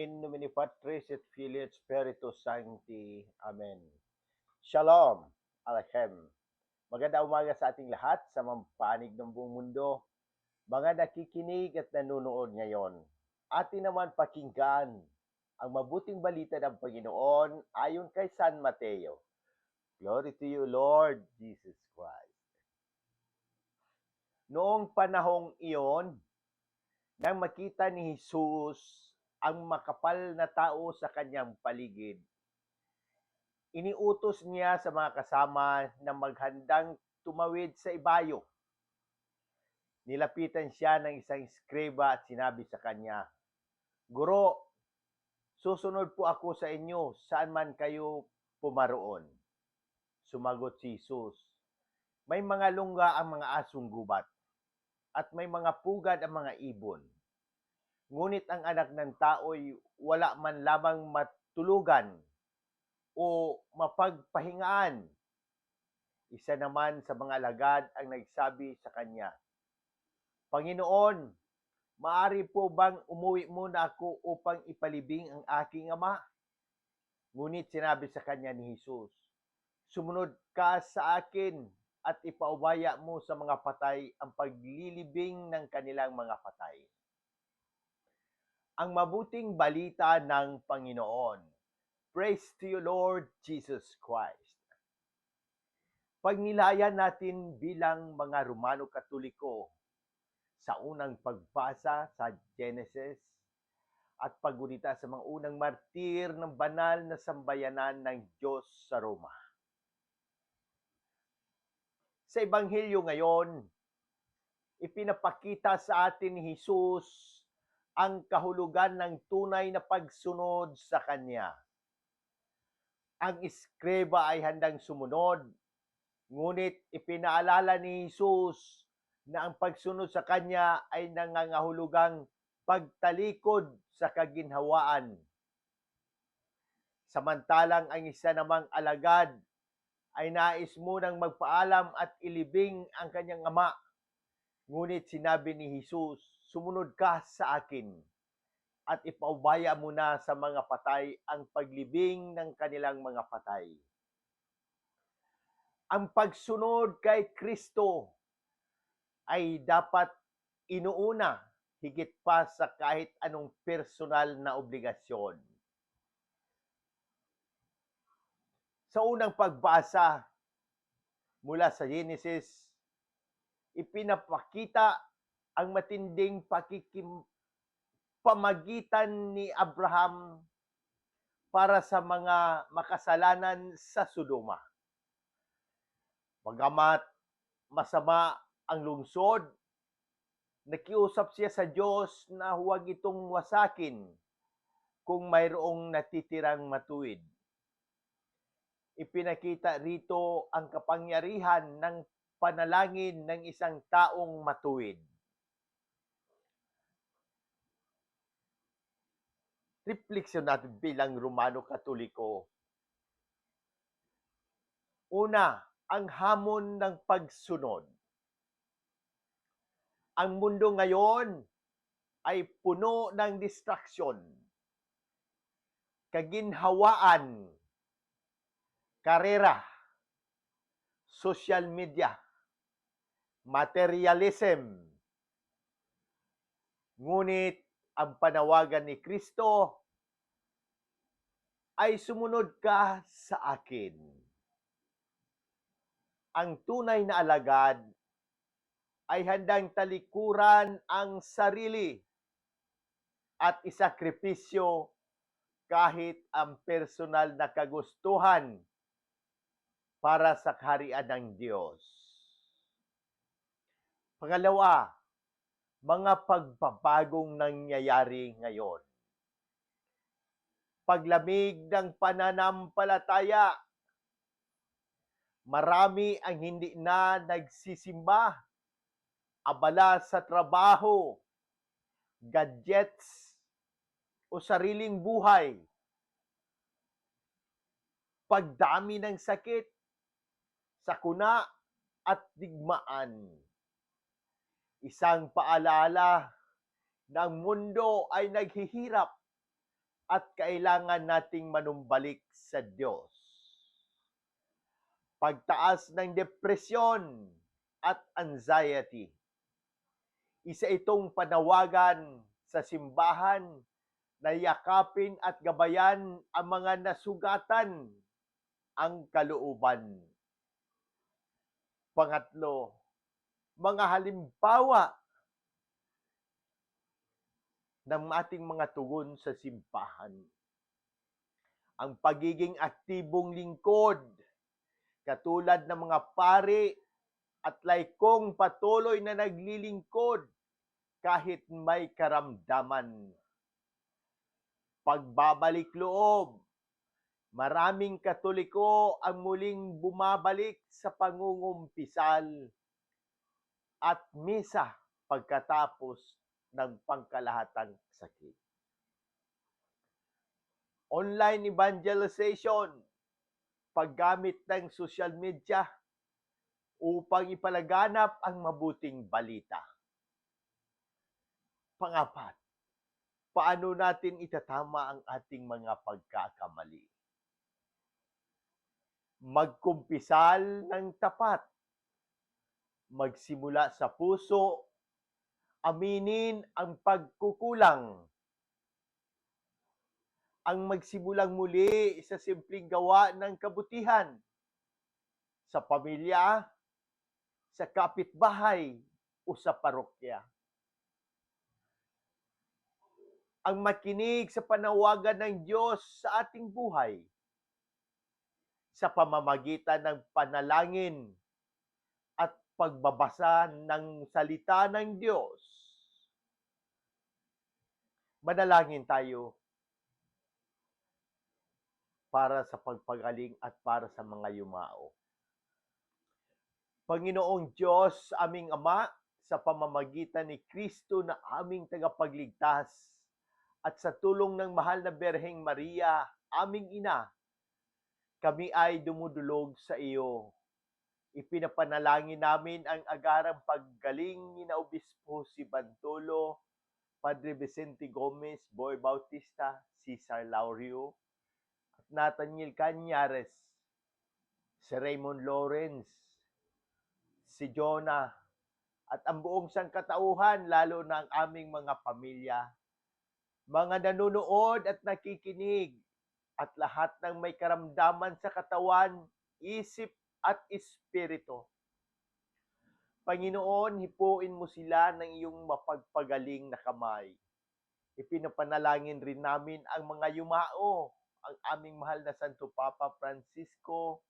In nomine Patris et Filii et Spiritus Sancti. Amen. Shalom. Alachem. Maganda umaga sa ating lahat sa mampanig ng buong mundo. Mga nakikinig at nanonood ngayon. Atin naman pakinggan ang mabuting balita ng Panginoon ayon kay San Mateo. Glory to you, Lord Jesus Christ. Noong panahong iyon, nang makita ni Jesus ang makapal na tao sa kanyang paligid, iniutos niya sa mga kasama na maghandang tumawid sa ibayo. Nilapitan siya ng isang skriba at sinabi sa kanya, Guro, susunod po ako sa inyo saan man kayo pumaroon. Sumagot si Jesus, may mga lungga ang mga asong gubat at may mga pugad ang mga ibon. Ngunit ang anak ng tao'y wala man lamang matulugan o mapagpahingaan. Isa naman sa mga alagad ang nagsabi sa kanya, Panginoon, maari po bang umuwi muna ako upang ipalibing ang aking ama? Ngunit sinabi sa kanya ni Jesus, Sumunod ka sa akin at ipaubaya mo sa mga patay ang paglilibing ng kanilang mga patay. Ang mabuting balita ng Panginoon. Praise to you, Lord Jesus Christ. Pagnilayan natin bilang mga Romano Katoliko sa unang pagbasa sa Genesis at paggunita sa mga unang martir ng banal na sambayanan ng Diyos sa Roma. Sa Ebanghelyo ngayon, ipinapakita sa atin ni Jesus ang kahulugan ng tunay na pagsunod sa Kanya. Ang iskreba ay handang sumunod, ngunit ipinaalala ni Jesus na ang pagsunod sa Kanya ay nangangahulugang pagtalikod sa kaginhawaan. Samantalang ang isa namang alagad ay nais munang magpaalam at ilibing ang kanyang ama. Ngunit sinabi ni Jesus, sumunod ka sa akin at ipaubaya mo na sa mga patay ang paglibing ng kanilang mga patay. Ang pagsunod kay Kristo ay dapat inuuna higit pa sa kahit anong personal na obligasyon. Sa unang pagbasa mula sa Genesis, ipinapakita ang matinding pakikim pamagitan ni Abraham para sa mga makasalanan sa Sodoma. Bagamat masama ang lungsod, nakiusap siya sa Diyos na huwag itong wasakin kung mayroong natitirang matuwid ipinakita rito ang kapangyarihan ng panalangin ng isang taong matuwid. Refleksyon natin bilang Romano Katoliko. Una, ang hamon ng pagsunod. Ang mundo ngayon ay puno ng distraksyon, kaginhawaan, karera, social media, materialism. Ngunit ang panawagan ni Kristo ay sumunod ka sa akin. Ang tunay na alagad ay handang talikuran ang sarili at isakripisyo kahit ang personal na kagustuhan para sa kaharian ng Diyos. Pangalawa, mga pagbabagong nangyayari ngayon. Paglamig ng pananampalataya, marami ang hindi na nagsisimba, abala sa trabaho, gadgets, o sariling buhay. Pagdami ng sakit, sakuna at digmaan. Isang paalala ang mundo ay naghihirap at kailangan nating manumbalik sa Diyos. Pagtaas ng depresyon at anxiety. Isa itong panawagan sa simbahan na yakapin at gabayan ang mga nasugatan ang kalooban. Pangatlo, mga halimbawa ng ating mga tugon sa simbahan. Ang pagiging aktibong lingkod, katulad ng mga pari at laikong patuloy na naglilingkod kahit may karamdaman. Pagbabalik loob, maraming katoliko ang muling bumabalik sa pangungumpisal at misa pagkatapos ng pangkalahatang sakit. Online evangelization, paggamit ng social media upang ipalaganap ang mabuting balita. Pangapat, paano natin itatama ang ating mga pagkakamali? Magkumpisal ng tapat. Magsimula sa puso aminin ang pagkukulang. Ang magsimulang muli sa simpleng gawa ng kabutihan sa pamilya, sa kapitbahay o sa parokya. Ang makinig sa panawagan ng Diyos sa ating buhay sa pamamagitan ng panalangin pagbabasa ng salita ng Diyos. Manalangin tayo para sa pagpagaling at para sa mga yumao. Panginoong Diyos, aming Ama, sa pamamagitan ni Kristo na aming tagapagligtas at sa tulong ng mahal na Berheng Maria, aming ina, kami ay dumudulog sa iyo ipinapanalangin namin ang agarang paggaling ni na Obispo si Bantolo, Padre Vicente Gomez, Boy Bautista, Cesar Laurio, at Nathaniel Cañares, si Raymond Lawrence, si Jonah, at ang buong sangkatauhan, lalo na ang aming mga pamilya, mga nanonood at nakikinig, at lahat ng may karamdaman sa katawan, isip at espiritu. Panginoon, hipuin mo sila ng iyong mapagpagaling na kamay. Ipinapanalangin rin namin ang mga yumao, ang aming mahal na Santo Papa Francisco,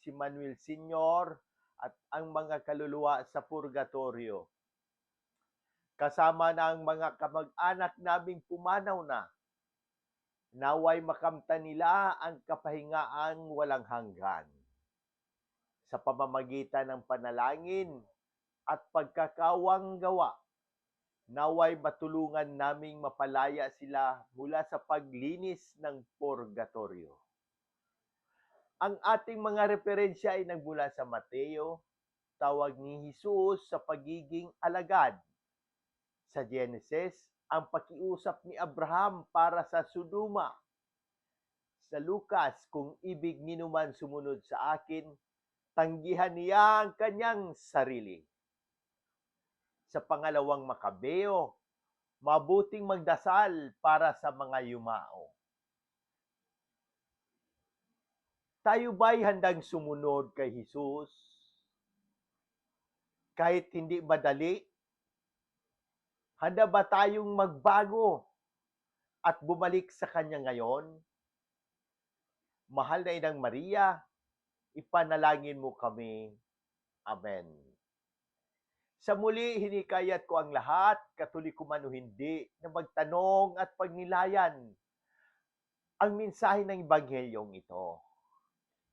si Manuel Senior, at ang mga kaluluwa sa purgatorio. Kasama na ang mga kamag-anak naming pumanaw na, naway makamta nila ang kapahingaang walang hanggan sa pamamagitan ng panalangin at pagkakawang gawa. Naway matulungan naming mapalaya sila mula sa paglinis ng purgatorio. Ang ating mga referensya ay nagmula sa Mateo, tawag ni Jesus sa pagiging alagad. Sa Genesis, ang pakiusap ni Abraham para sa Sodoma. Sa Lucas, kung ibig ninuman sumunod sa akin, tanggihan niya ang kanyang sarili. Sa pangalawang makabeo, mabuting magdasal para sa mga yumao. Tayo ba'y handang sumunod kay Jesus? Kahit hindi madali? Handa ba tayong magbago at bumalik sa Kanya ngayon? Mahal na Inang Maria, ipanalangin mo kami. Amen. Sa muli, hinikayat ko ang lahat, katoliko man o hindi, na magtanong at pagnilayan ang mensahe ng Ebanghelyong ito.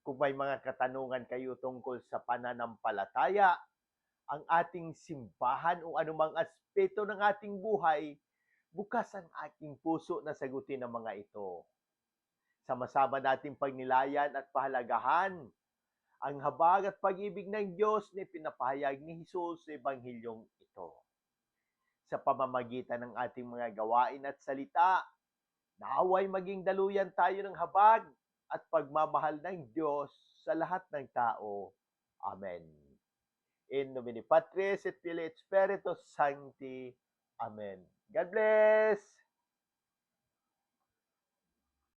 Kung may mga katanungan kayo tungkol sa pananampalataya, ang ating simbahan o anumang aspeto ng ating buhay, bukas ang aking puso na sagutin ang mga ito. Sama-sama nating pagnilayan at pahalagahan ang habag at pag-ibig ng Diyos na pinapahayag ni Jesus sa Ebanghilyong ito. Sa pamamagitan ng ating mga gawain at salita, Naaway maging daluyan tayo ng habag at pagmamahal ng Diyos sa lahat ng tao. Amen. In nomine Patris et Filii et Spiritus Sancti. Amen. God bless!